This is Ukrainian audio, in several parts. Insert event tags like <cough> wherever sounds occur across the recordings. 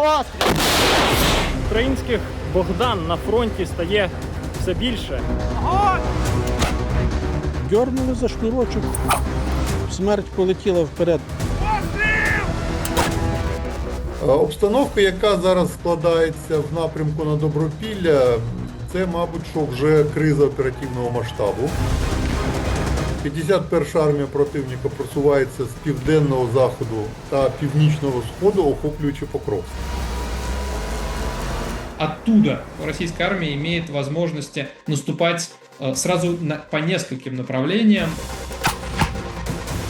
Постріл! Українських Богдан на фронті стає все більше. Дьорнули за шнурочок. Смерть полетіла вперед. Е, Обстановка, яка зараз складається в напрямку на Добропілля, це, мабуть, що вже криза оперативного масштабу. 51 армія противника просувається з південного заходу та північного сходу, охоплюючи Покровськ. Оттуда российская армия имеет возможности наступать э, сразу на, по нескольким направлениям.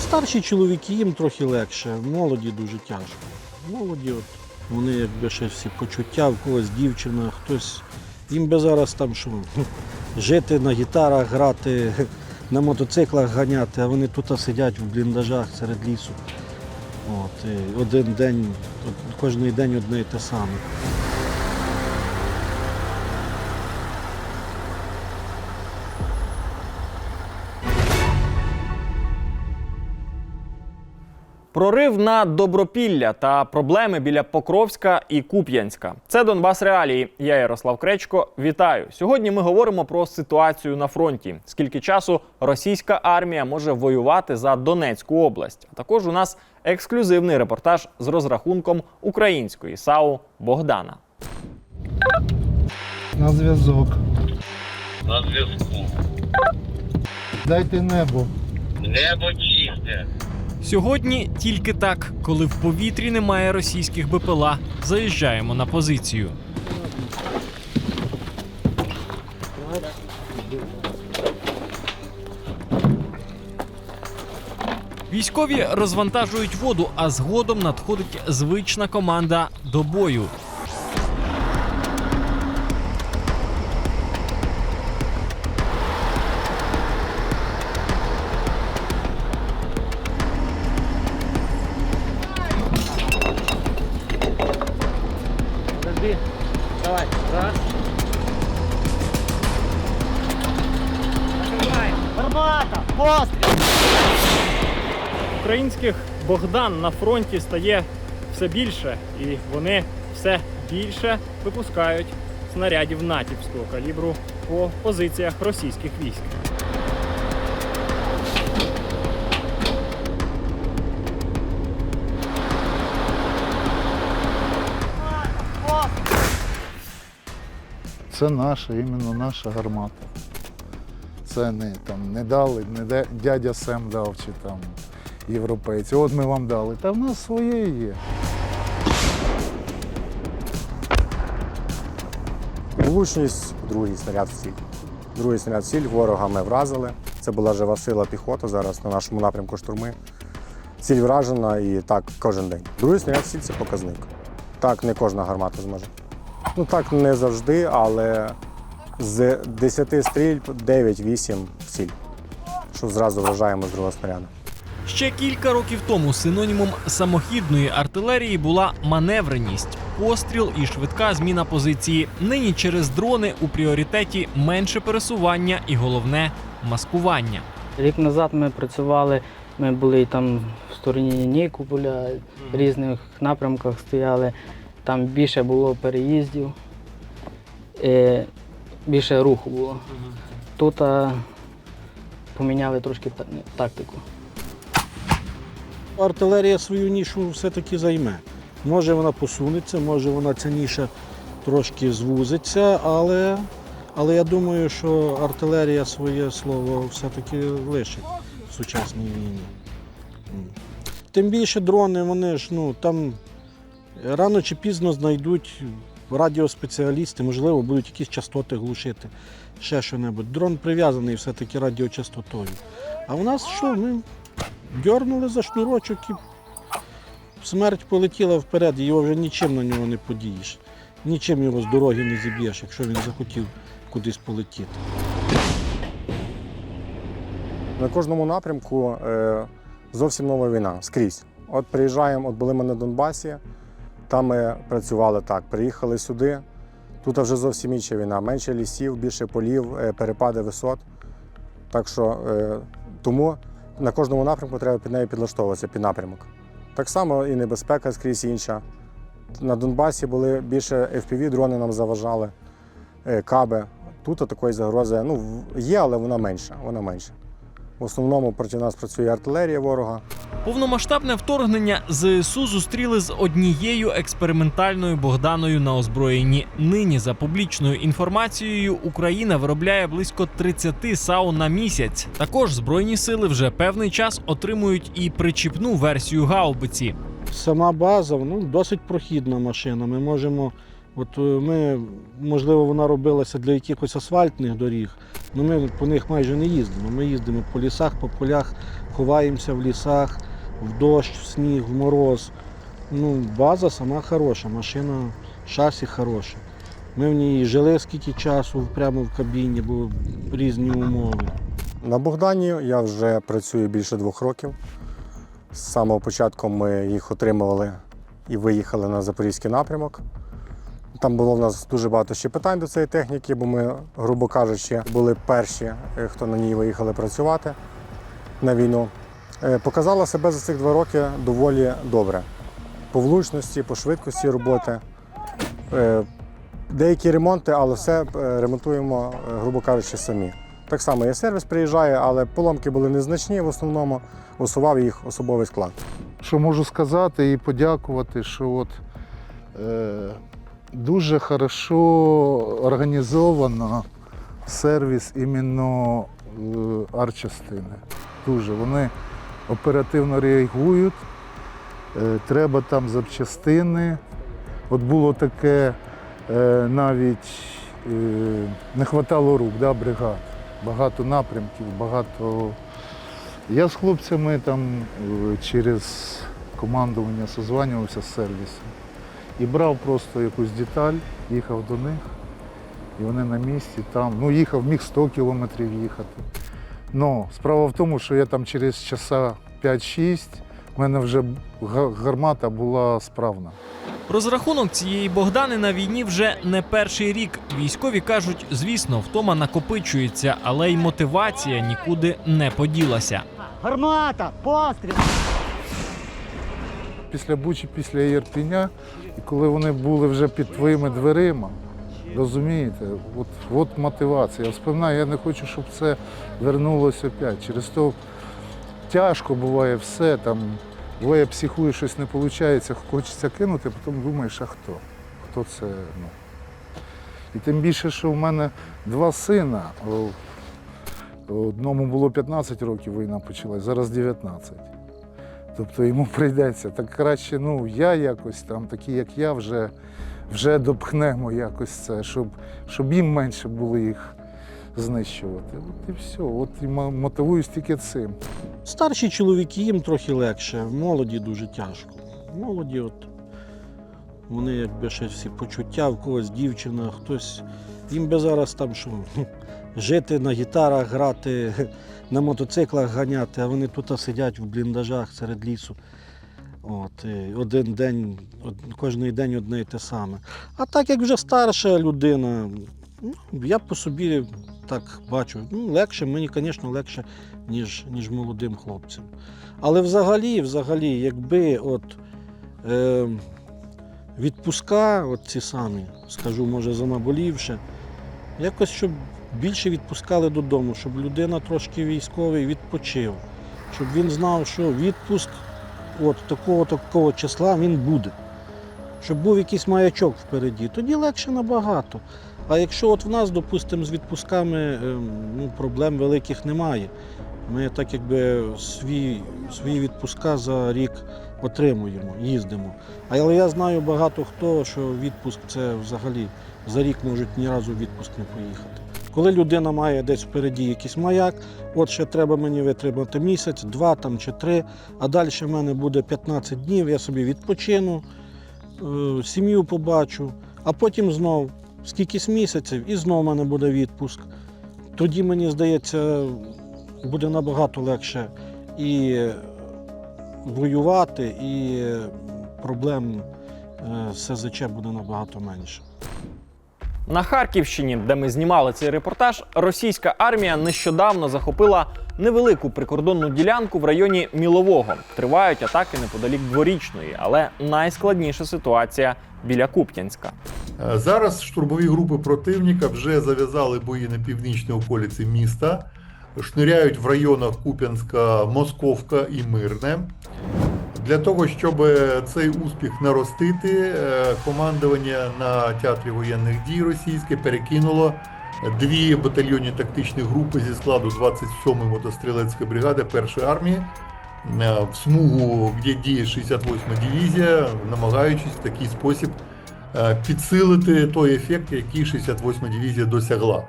Старші чоловіки їм трохи легше, молоді дуже тяжко. Молоді, от, вони якби ще всі почуття, в когось дівчина, хтось. Їм би зараз там що, <laughs> жити на гітарах, грати, на мотоциклах ганяти, а вони тут сидять в бліндажах серед лісу. От, і один день, кожен день одне і те саме. Прорив на Добропілля та проблеми біля Покровська і Куп'янська. Це Донбас Реалії. Я Ярослав Кречко. Вітаю. Сьогодні ми говоримо про ситуацію на фронті. Скільки часу російська армія може воювати за Донецьку область? А також у нас ексклюзивний репортаж з розрахунком української САУ Богдана. На зв'язок. На зв'язку. Дайте небо. Небо чисте. Сьогодні тільки так, коли в повітрі немає російських БПЛА, заїжджаємо на позицію. Військові розвантажують воду, а згодом надходить звична команда до бою. Українських Богдан на фронті стає все більше, і вони все більше випускають снарядів натівського калібру по позиціях російських військ. Це наша, іменно наша гармата. Це не там не дали, не дядя Сем дав чи там європейці. От ми вам дали. Та в нас своє є. Влучність другий снаряд в ціль. Другий снаряд в ціль ворога ми вразили. Це була жива сила піхоти зараз на нашому напрямку штурми. Ціль вражена і так кожен день. Другий снаряд в ціль це показник. Так не кожна гармата зможе. Ну так не завжди, але з 10 стрільб 9-8 в ціль. Що зразу вражаємо з другого снаряду. Ще кілька років тому синонімом самохідної артилерії була маневреність, постріл і швидка зміна позиції. Нині через дрони у пріоритеті менше пересування і головне маскування. Рік назад ми працювали, ми були там в стороні Нікополя, в різних напрямках стояли. Там більше було переїздів, е, більше руху було. Тут поміняли трошки тактику. Артилерія свою нішу все-таки займе. Може вона посунеться, може вона ця ніша трошки звузиться, але, але я думаю, що артилерія своє слово все-таки лишить в сучасній війні. Тим більше дрони, вони ж ну там рано чи пізно знайдуть радіоспеціалісти, можливо, будуть якісь частоти глушити, ще що-небудь. Дрон прив'язаний все-таки радіочастотою. А в нас що? Ми дьорнули за шнурочок і смерть полетіла вперед, його вже нічим на нього не подієш. Нічим його з дороги не зіб'єш, якщо він захотів кудись полетіти. На кожному напрямку е, зовсім нова війна скрізь. От приїжджаємо, от були ми на Донбасі, там ми працювали так. Приїхали сюди. Тут вже зовсім інша війна. Менше лісів, більше полів, е, перепади висот. Так що е, тому на кожному напрямку треба під нею підлаштовуватися під напрямок. Так само і небезпека скрізь інша. на Донбасі були більше FPV, дрони нам заважали, е, каби. Тут такої загрози ну, є, але вона менша. Вона менша. В основному проти нас працює артилерія ворога. Повномасштабне вторгнення ЗСУ зустріли з однією експериментальною Богданою на озброєнні. Нині, за публічною інформацією, Україна виробляє близько 30 САУ на місяць. Також збройні сили вже певний час отримують і причіпну версію гаубиці. Сама база ну, досить прохідна машина. Ми можемо, от е, ми, можливо, вона робилася для якихось асфальтних доріг, але ми по них майже не їздимо. Ми їздимо по лісах, по полях, ховаємося в лісах, в дощ, в сніг, в мороз. Ну, база сама хороша, машина, шасі хороше. Ми в ній жили скільки часу прямо в кабіні, бо різні умови. На Богдані я вже працюю більше двох років. З самого початку ми їх отримували і виїхали на запорізький напрямок. Там було в нас дуже багато ще питань до цієї техніки, бо ми, грубо кажучи, були перші, е, хто на ній виїхали працювати на війну. Е, Показала себе за цих два роки доволі добре. По влучності, по швидкості роботи. Е, Деякі ремонти, але все ремонтуємо, грубо кажучи, самі. Так само і сервіс приїжджає, але поломки були незначні в основному, усував їх особовий склад. Що можу сказати і подякувати, що от, дуже хорошо організовано сервіс іменно е, арчастини. Дуже. Вони оперативно реагують, е, треба там запчастини. От було таке е, навіть не вистачало рук, да, бригад. Багато напрямків, багато. Я з хлопцями там через командування созванювався з сервісом і брав просто якусь деталь, їхав до них, і вони на місці там. Ну, їхав, міг 100 кілометрів їхати. Ну, справа в тому, що я там через часа 5-6, в мене вже гармата була справна. Розрахунок цієї Богдани на війні вже не перший рік. Військові кажуть, звісно, втома накопичується, але й мотивація нікуди не поділася. Гармата! Постріл! після Бучі, після Єрпіня, і коли вони були вже під твоїми дверима, розумієте, от, от мотивація. Я вспоминаю, я не хочу, щоб це вернулося опять. Через то тяжко буває все, там, буває психує, щось не виходить, хочеться кинути, потім думаєш, а хто? Хто це? Ну. І тим більше, що в мене два сина. Одному було 15 років війна почалась, зараз 19. Тобто йому прийдеться. Так краще, ну, я якось там, такі як я, вже, вже допхнемо якось це, щоб, щоб їм менше було їх знищувати. От і все. От і мотивуюсь тільки цим. Старші чоловіки їм трохи легше, молоді дуже тяжко. Молоді, от вони якби ще всі почуття, в когось дівчина, хтось. Їм би зараз там що, <laughs> жити на гітарах, грати, <laughs> на мотоциклах ганяти, а вони тут сидять в бліндажах серед лісу. От, і один день, кожний день одне і те саме. А так як вже старша людина, ну, я по собі так бачу, ну, легше, мені, звісно, легше ніж, ніж молодим хлопцям. Але взагалі, взагалі, якби от, е, відпуска, от ці самі, скажу, може, занаболівши, якось щоб більше відпускали додому, щоб людина трошки військовий відпочив, щоб він знав, що відпуск от такого такого числа він буде. Щоб був якийсь маячок впереді, тоді легше набагато. А якщо от в нас, допустимо, з відпусками ем, ну, проблем великих немає. Ми так якби свій, свої відпуска за рік отримуємо, їздимо. Але я знаю багато хто, що відпуск це взагалі за рік можуть ні разу відпуск не поїхати. Коли людина має десь впереді якийсь маяк, от ще треба мені витримати місяць, два там чи три, а далі в мене буде 15 днів, я собі відпочину, е, сім'ю побачу, а потім знов скількись місяців і знов в мене буде відпуск. Тоді мені здається, буде набагато легше і воювати, і проблем е, з СЗЧ буде набагато менше. На Харківщині, де ми знімали цей репортаж, російська армія нещодавно захопила невелику прикордонну ділянку в районі Мілового. Тривають атаки неподалік дворічної, але найскладніша ситуація біля Куп'янська. Е, Зараз штурмові групи противника вже зав'язали бої на північній околиці міста, шниряють в районах Куп'янська, Московка і Мирне. Для того, щоб цей успіх наростити, е, командування на театрі воєнних дій російське перекинуло дві батальйонні тактичні групи зі складу 27-ї мотострілецької бригади першої армії е, в смугу, де діє 68-ма дивізія, намагаючись в такий спосіб е, підсилити той ефект, який 68-ма дивізія досягла.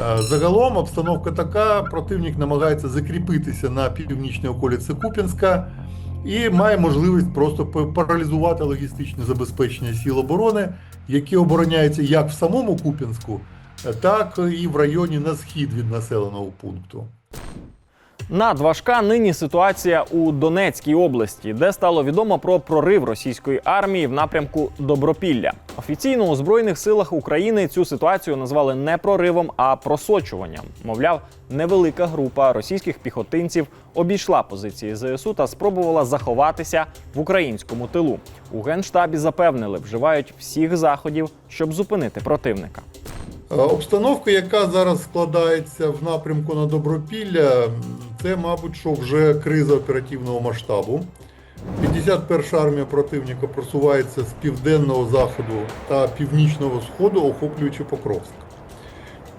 Е, Загалом обстановка така: противник намагається закріпитися на північній околиці Куп'янська і має можливість просто па- паралізувати логістичне забезпечення сіл оборони, які обороняються як в самому Куп'янську, е, так і в районі на схід від населеного пункту. Надважка нині ситуація у Донецькій області, де стало відомо про прорив російської армії в напрямку Добропілля. Офіційно у збройних силах України цю ситуацію назвали не проривом, а просочуванням. Мовляв, невелика група російських піхотинців обійшла позиції ЗСУ та спробувала заховатися в українському тилу. У генштабі запевнили, вживають всіх заходів, щоб зупинити противника. Е, Обстановка, яка зараз складається в напрямку на Добропілля, це, мабуть, що вже криза оперативного масштабу. 51-ша армія противника просувається з південного заходу та північного сходу, охоплюючи Покровськ.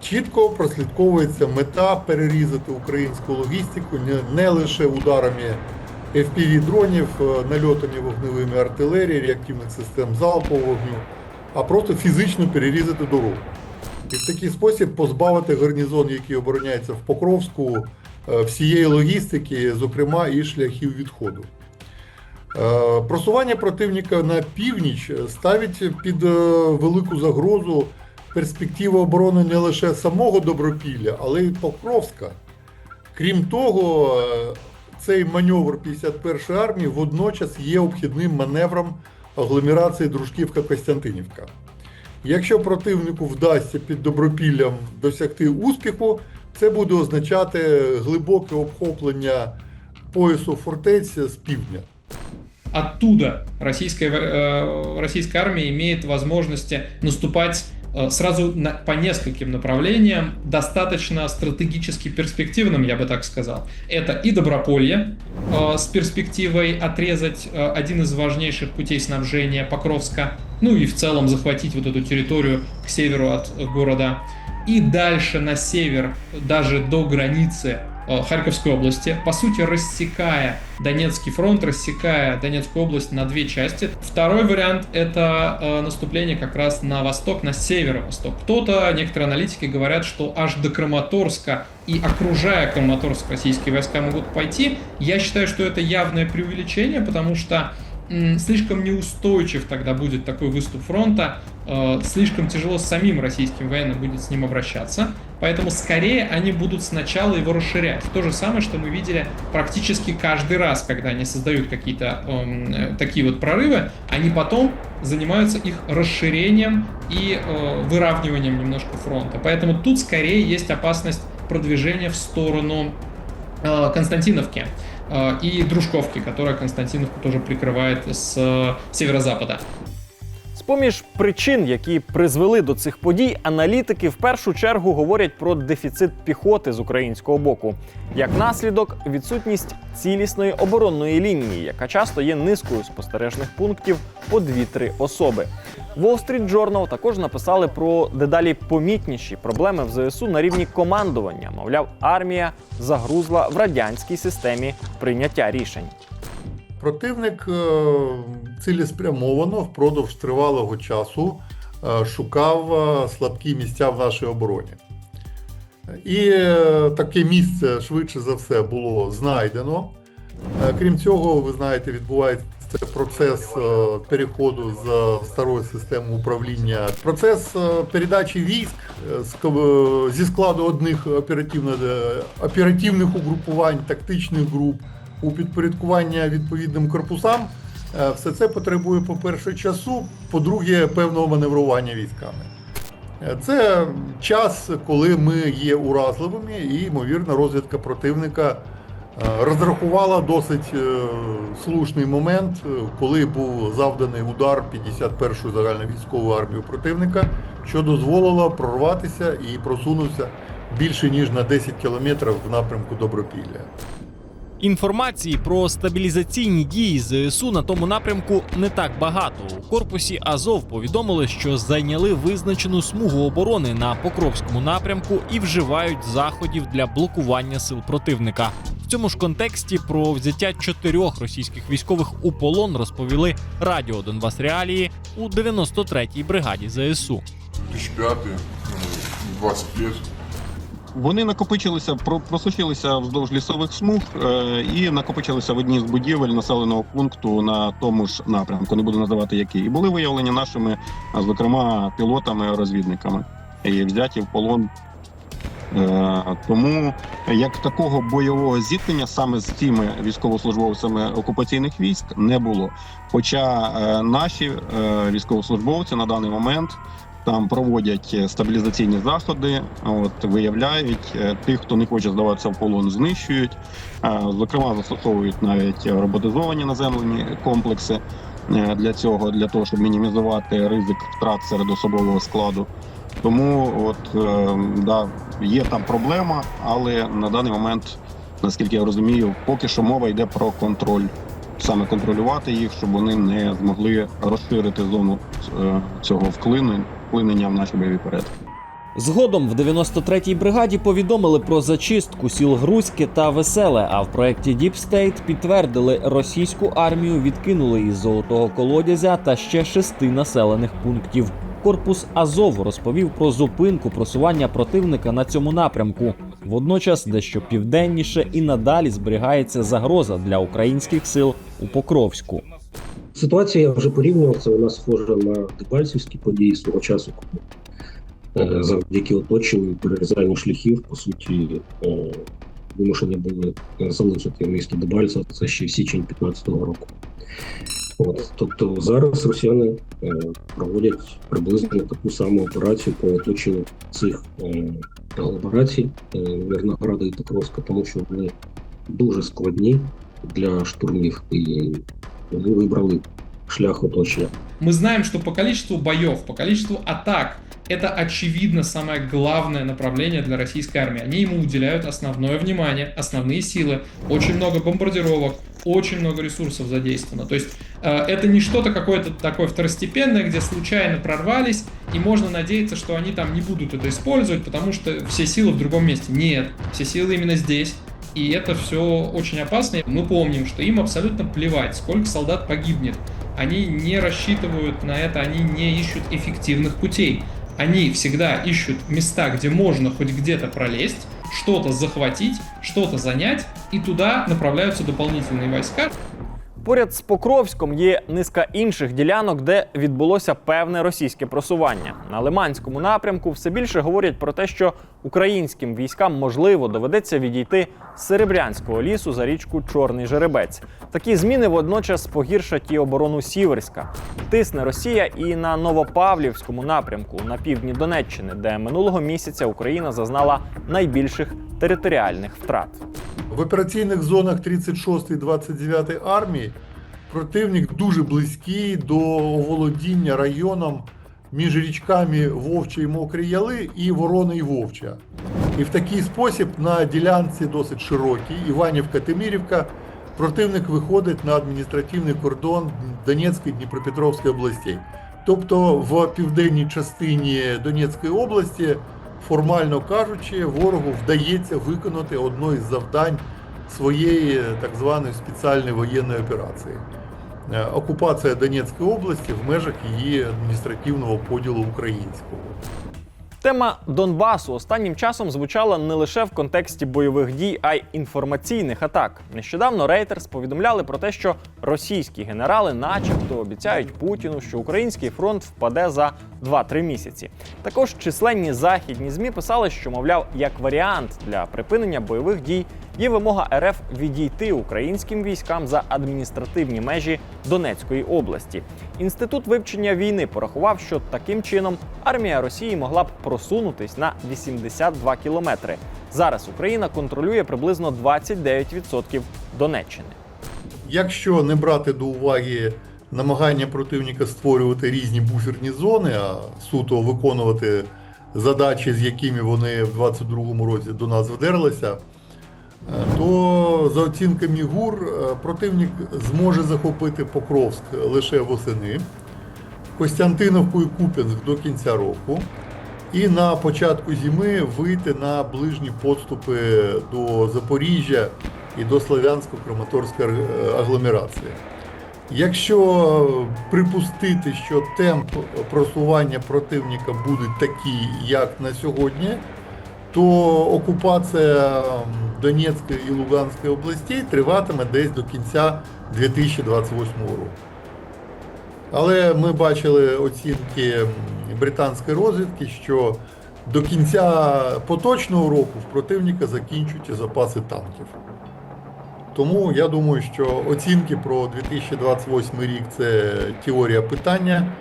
Чітко прослідковується мета перерізати українську логістику не, лише ударами FPV-дронів, е, нальотами вогневими артилерії, реактивних систем залпового вогню, а просто фізично перерізати дорогу. І в такий спосіб позбавити гарнізон, який обороняється в Покровську, всієї логістики, зокрема і шляхів відходу. Е, Просування противника на північ ставить під е, велику загрозу перспективу оборони не лише самого Добропілля, але й Покровська. Крім того, е, цей маневр 51-ї армії водночас є обхідним маневром агломерації Дружківка-Костянтинівка. Якщо противнику вдасться під добропіллям досягти успіху, це буде означати глибоке обхоплення поясу фортець з півдня. Оттуда российская, э, российская армия имеет возможности наступать э, сразу на, по нескольким направлениям, достаточно стратегически перспективным, я бы так сказал. Это и Доброполье э, с перспективой отрезать э, один из важнейших путей снабжения Покровска, ну и в целом захватить вот эту территорию к северу от э, города. И дальше на север, даже до границы э, Харьковской области, по сути рассекая Донецкий фронт, рассекая Донецкую область на две части. Второй вариант это э, наступление как раз на восток, на северо-восток. Кто-то, некоторые аналитики говорят, что аж до Краматорска и окружая Краматорск российские войска могут пойти. Я считаю, что это явное преувеличение, потому что слишком неустойчив тогда будет такой выступ фронта, слишком тяжело самим российским военным будет с ним обращаться, поэтому скорее они будут сначала его расширять. То же самое, что мы видели практически каждый раз, когда они создают какие-то эм, э, такие вот прорывы, они потом занимаются их расширением и э, выравниванием немножко фронта. Поэтому тут скорее есть опасность продвижения в сторону э, Константиновки э, и Дружковки, которая Константиновку тоже прикрывает с э, северо-запада. З-поміж причин, які призвели до цих подій, аналітики в першу чергу говорять про дефіцит піхоти з українського боку. Як наслідок, відсутність цілісної оборонної лінії, яка часто є низкою спостережних пунктів по 2-3 особи. Wall Street Journal також написали про дедалі помітніші проблеми в ЗСУ на рівні командування. Мовляв, армія загрузла в радянській системі прийняття рішень. Противник е, цілеспрямовано впродовж тривалого часу е, шукав е, слабкі місця в нашій обороні. І таке місце швидше за все було знайдено. Крім цього, ви знаєте, відбувається процес переходу з старої системи управління, процес передачі військ зі складу одних оперативних угрупувань, тактичних груп у підпорядкування відповідним корпусам. Е, Все це потребує, по-перше, часу, по-друге, певного маневрування військами. Е, Це час, коли ми є уразливими, і ймовірно, розвідка противника е, розрахувала досить слушний момент, коли був завданий удар 51-ї загальновійськової армії противника, що дозволило прорватися і просунутися більше ніж на 10 кілометрів в напрямку Добропілля. Інформації про стабілізаційні дії ЗСУ на тому напрямку не так багато. У корпусі Азов повідомили, що зайняли визначену смугу оборони на Покровському напрямку і вживають заходів для блокування сил противника. В цьому ж контексті про взяття чотирьох російських військових у полон розповіли Радіо Донбас Реалії у 93-й бригаді ЗСУ. 2005, 20 лет. Вони накопичилися, про- просочилися вздовж лісових смуг е, і накопичилися в одній з будівель населеного пункту на тому ж напрямку. Не буду називати який. І були виявлені нашими, зокрема, пілотами-розвідниками і взяті в полон. Е, Тому як такого бойового зіткнення саме з цими військовослужбовцями окупаційних військ не було. Хоча е, наші військовослужбовці на даний момент там проводять е, стабілізаційні заходи, от виявляють е, тих, хто не хоче здаватися в полон, знищують. Е, Зокрема, застосовують навіть роботизовані наземлені комплекси для цього, для того, щоб мінімізувати ризик втрат серед особового складу. Тому, от да, є там проблема, але на даний момент, наскільки я розумію, поки що мова йде про контроль. Саме контролювати їх, щоб вони не змогли розширити зону цього вклину- вклинення в наші бойові порядки. Згодом в 93-й бригаді повідомили про зачистку сіл Грузьке та Веселе. А в проєкті State підтвердили, російську армію відкинули із золотого колодязя та ще шести населених пунктів. Корпус Азов розповів про зупинку просування противника на цьому напрямку. Водночас, дещо південніше і надалі зберігається загроза для українських сил у Покровську. Ситуація я вже порівнював, це вона схожа на Дебальцівські події свого часу, коли е, завдяки оточенню перерізанню шляхів, по суті, е, вимушені були е, залишити місто Дебальцево, це ще січень 15-го року. От, тобто зараз росіяни проводять приблизно таку саму операцію по оточенню цих агломерацій Мирнограда і Покровська, тому що вони дуже складні для штурмів і вони вибрали шлях оточення. Мы знаем, что по количеству боев, по количеству атак, это очевидно самое главное направление для российской армии. Они ему уделяют основное внимание, основные силы, очень много бомбардировок, очень много ресурсов задействовано. То есть э, это не что-то какое-то такое второстепенное, где случайно прорвались, и можно надеяться, что они там не будут это использовать, потому что все силы в другом месте. Нет, все силы именно здесь И это все очень опасно. Мы помним, что им абсолютно плевать, сколько солдат погибнет. Они не рассчитывают на это, они не ищут эффективных путей. Они всегда ищут места, где можно хоть где-то пролезть, что-то захватить, что-то занять, и туда направляются дополнительные войска. Поряд з Покровськом є низка інших ділянок, де відбулося певне російське просування. На Лиманському напрямку все більше говорять про те, що українським військам можливо доведеться відійти з Серебрянського лісу за річку Чорний Жеребець. Такі зміни водночас погіршать і оборону Сіверська. Тисне Росія і на Новопавлівському напрямку на півдні Донеччини, де минулого місяця Україна зазнала найбільших територіальних втрат. В операційних зонах 36 і 29 армії противник дуже близький до оволодіння районом між річками Вовча і Мокрі Яли і Ворони і Вовча. І в такий спосіб на ділянці досить широкій Іванівка-Тимірівка противник виходить на адміністративний кордон Донецької Дніпропетровської областей. Тобто в південній частині Донецької області формально кажучи, ворогу вдається виконати одне із завдань своєї так званої спеціальної воєнної операції. Е, Окупація Донецької області в межах її адміністративного поділу українського. Тема Донбасу останнім часом звучала не лише в контексті бойових дій, а й інформаційних атак. Нещодавно Reuters повідомляли про те, що російські генерали, начебто, обіцяють Путіну, що український фронт впаде за 2-3 місяці. Також численні західні змі писали, що мовляв, як варіант для припинення бойових дій є вимога РФ відійти українським військам за адміністративні межі Донецької області. Інститут вивчення війни порахував, що таким чином армія Росії могла б просунутись на 82 кілометри. Зараз Україна контролює приблизно 29% Донеччини. Якщо не брати до уваги намагання противника створювати різні буферні зони, а суто виконувати задачі, з якими вони в 22-му році до нас вдерлися, то за оцінками ГУР е, противник зможе захопити Покровськ лише восени, Костянтиновку і Куп'янськ до кінця року. І на початку зими вийти на ближні подступи до Запоріжжя і до Слов'янсько-Краматорської е, агломерації. Якщо припустити, що темп просування противника буде такий, як на сьогодні, то окупація Донецької і Луганської областей триватиме десь до кінця 2028 року. Але ми бачили оцінки британської розвідки, що до кінця поточного року в противника закінчуються запаси танків. Тому я думаю, що оцінки про 2028 рік це теорія питання.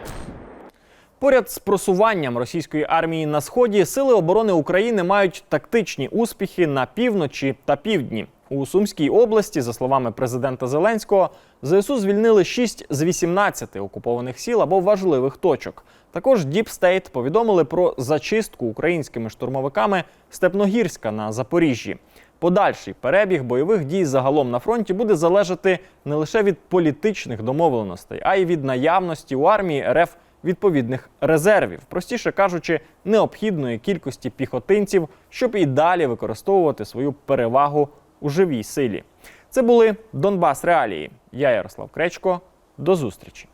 Поряд з просуванням російської армії на сході сили оборони України мають тактичні успіхи на півночі та півдні. У Сумській області, за словами президента Зеленського, ЗСУ звільнили 6 з 18 окупованих сіл або важливих точок. Також State повідомили про зачистку українськими штурмовиками Степногірська на Запоріжжі. Подальший перебіг бойових дій загалом на фронті буде залежати не лише від політичних домовленостей, а й від наявності у армії РФ відповідних резервів, простіше кажучи, необхідної кількості піхотинців, щоб і далі використовувати свою перевагу у живій силі. Це були Донбас Реалії. Я Ярослав Кречко. До зустрічі.